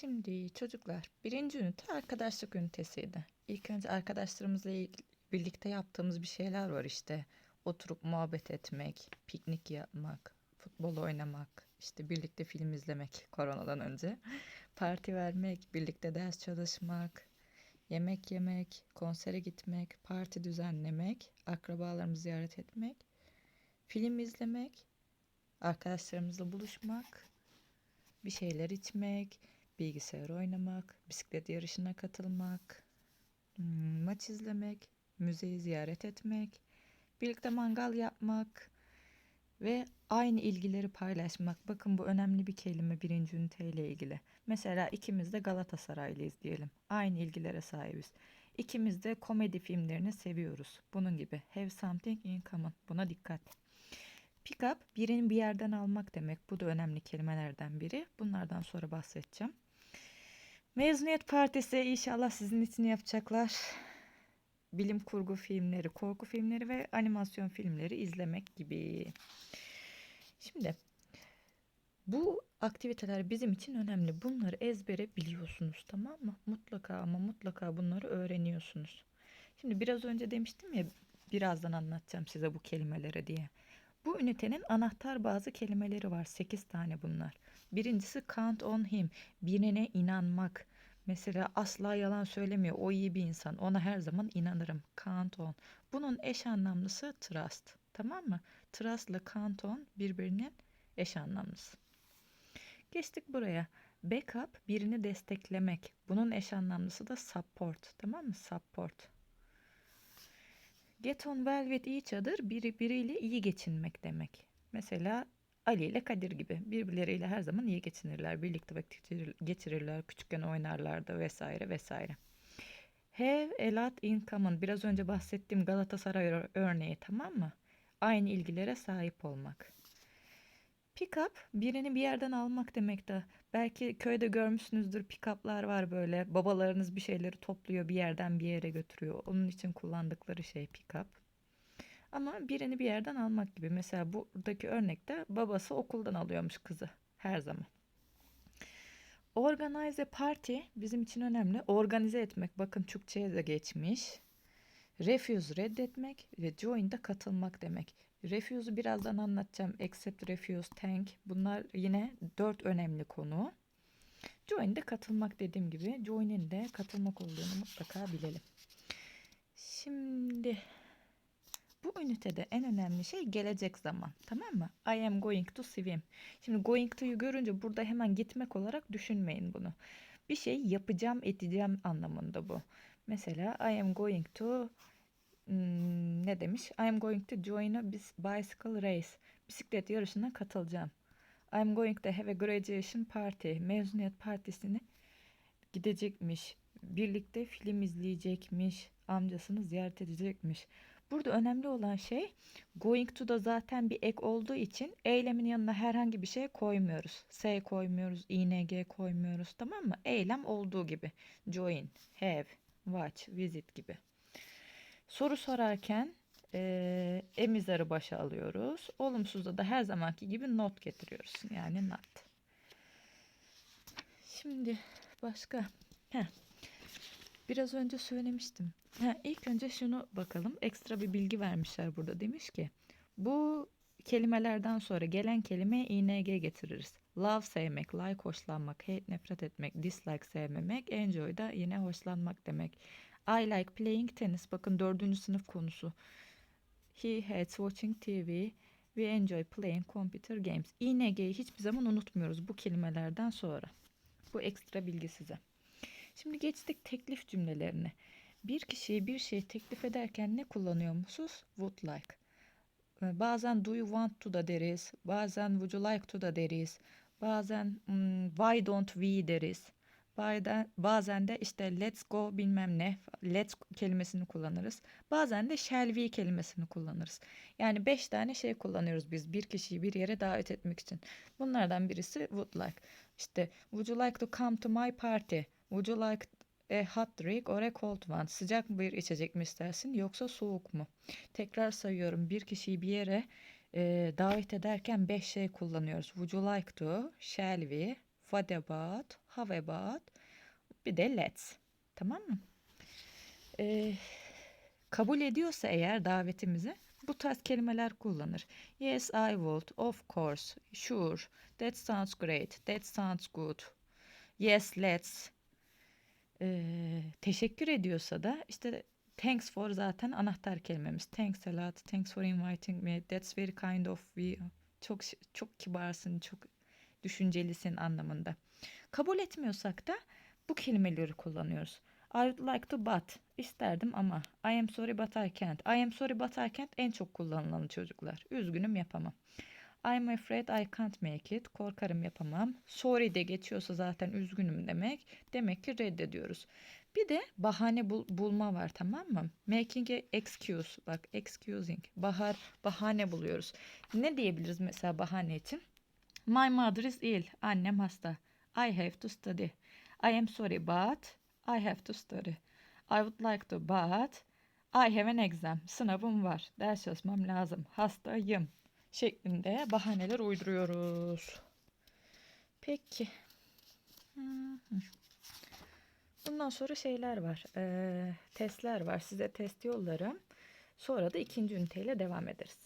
Şimdi çocuklar birinci ünite arkadaşlık ünitesiydi. İlk önce arkadaşlarımızla birlikte yaptığımız bir şeyler var işte. Oturup muhabbet etmek, piknik yapmak, futbol oynamak, işte birlikte film izlemek koronadan önce. Parti vermek, birlikte ders çalışmak, yemek yemek, konsere gitmek, parti düzenlemek, akrabalarımızı ziyaret etmek, film izlemek, arkadaşlarımızla buluşmak, bir şeyler içmek, bilgisayar oynamak, bisiklet yarışına katılmak, hmm, maç izlemek, müzeyi ziyaret etmek, birlikte mangal yapmak ve aynı ilgileri paylaşmak. Bakın bu önemli bir kelime birinci üniteyle ilgili. Mesela ikimiz de Galatasaraylıyız diyelim. Aynı ilgilere sahibiz. İkimiz de komedi filmlerini seviyoruz. Bunun gibi. Have something in common. Buna dikkat. Pick up birini bir yerden almak demek. Bu da önemli kelimelerden biri. Bunlardan sonra bahsedeceğim. Mezuniyet partisi inşallah sizin için yapacaklar. Bilim kurgu filmleri, korku filmleri ve animasyon filmleri izlemek gibi. Şimdi bu aktiviteler bizim için önemli. Bunları ezbere biliyorsunuz tamam mı? Mutlaka ama mutlaka bunları öğreniyorsunuz. Şimdi biraz önce demiştim ya birazdan anlatacağım size bu kelimeleri diye. Bu ünitenin anahtar bazı kelimeleri var. 8 tane bunlar. Birincisi count on him. Birine inanmak. Mesela asla yalan söylemiyor. O iyi bir insan. Ona her zaman inanırım. Count on. Bunun eş anlamlısı trust. Tamam mı? Trust ile count on birbirinin eş anlamlısı. Geçtik buraya. Backup birini desteklemek. Bunun eş anlamlısı da support. Tamam mı? Support. Get on well with each other biri biriyle iyi geçinmek demek. Mesela Ali ile Kadir gibi birbirleriyle her zaman iyi geçinirler. Birlikte vakit geçirir- geçirirler. Küçükken oynarlardı vesaire vesaire. Have a lot in common. Biraz önce bahsettiğim Galatasaray ör- örneği tamam mı? Aynı ilgilere sahip olmak. Pick up birini bir yerden almak demek de. Belki köyde görmüşsünüzdür pick-up'lar var böyle. Babalarınız bir şeyleri topluyor bir yerden bir yere götürüyor. Onun için kullandıkları şey pick-up. Ama birini bir yerden almak gibi. Mesela buradaki örnekte babası okuldan alıyormuş kızı her zaman. Organize a party bizim için önemli. Organize etmek bakın Türkçe'ye de geçmiş. Refuse reddetmek ve join de katılmak demek. Refuse'u birazdan anlatacağım. Accept, refuse, thank. Bunlar yine dört önemli konu. Join de katılmak dediğim gibi. Join'in de katılmak olduğunu mutlaka bilelim. Şimdi bu ünitede en önemli şey gelecek zaman. Tamam mı? I am going to swim. Şimdi going to'yu görünce burada hemen gitmek olarak düşünmeyin bunu. Bir şey yapacağım, edeceğim anlamında bu. Mesela I am going to hmm, ne demiş? I am going to join a bicycle race. Bisiklet yarışına katılacağım. I am going to have a graduation party. Mezuniyet partisine gidecekmiş. Birlikte film izleyecekmiş. Amcasını ziyaret edecekmiş. Burada önemli olan şey going to da zaten bir ek olduğu için eylemin yanına herhangi bir şey koymuyoruz. S koymuyoruz, ing koymuyoruz tamam mı? Eylem olduğu gibi. Join, have, watch, visit gibi. Soru sorarken eee emizarı başa alıyoruz. Olumsuzda da her zamanki gibi not getiriyoruz. Yani not. Şimdi başka. Heh. Biraz önce söylemiştim. Ha, ilk önce şunu bakalım. Ekstra bir bilgi vermişler burada. Demiş ki bu kelimelerden sonra gelen kelimeye ing getiririz. Love sevmek, like hoşlanmak, hate nefret etmek, dislike sevmemek, enjoy da yine hoşlanmak demek. I like playing tennis. Bakın dördüncü sınıf konusu. He hates watching TV. We enjoy playing computer games. ING'yi hiçbir zaman unutmuyoruz bu kelimelerden sonra. Bu ekstra bilgi size. Şimdi geçtik teklif cümlelerine. Bir kişiye bir şey teklif ederken ne kullanıyormuşuz? Would like. Ee, Bazen do you want to da deriz. Bazen would you like to da deriz. Bazen why don't we deriz. Bazen de işte let's go bilmem ne. Let's kelimesini kullanırız. Bazen de shall we kelimesini kullanırız. Yani beş tane şey kullanıyoruz biz bir kişiyi bir yere davet etmek için. Bunlardan birisi would like. İşte would you like to come to my party? Would you like a hot drink or a cold one? Sıcak bir içecek mi istersin yoksa soğuk mu? Tekrar sayıyorum. Bir kişiyi bir yere e, davet ederken beş şey kullanıyoruz. Would you like to? Shall we? what about, how about, bir de let's. Tamam mı? Ee, kabul ediyorsa eğer davetimizi bu tarz kelimeler kullanır. Yes, I would. Of course. Sure. That sounds great. That sounds good. Yes, let's. Ee, teşekkür ediyorsa da işte thanks for zaten anahtar kelimemiz. Thanks a lot. Thanks for inviting me. That's very kind of you. Çok çok kibarsın, çok düşüncelisin anlamında. Kabul etmiyorsak da bu kelimeleri kullanıyoruz. I would like to but isterdim ama I am sorry but I can't. I am sorry but I can't en çok kullanılan çocuklar. Üzgünüm yapamam. I'm afraid I can't make it. Korkarım yapamam. Sorry de geçiyorsa zaten üzgünüm demek. Demek ki reddediyoruz. Bir de bahane bul- bulma var tamam mı? Making a excuse. Bak excusing. Bahar bahane buluyoruz. Ne diyebiliriz mesela bahane için? My mother is ill. Annem hasta. I have to study. I am sorry but I have to study. I would like to but I have an exam. Sınavım var. Ders çalışmam lazım. Hastayım. Şeklinde bahaneler uyduruyoruz. Peki. Hı hı. Bundan sonra şeyler var. eee, testler var. Size test yollarım. Sonra da ikinci üniteyle devam ederiz.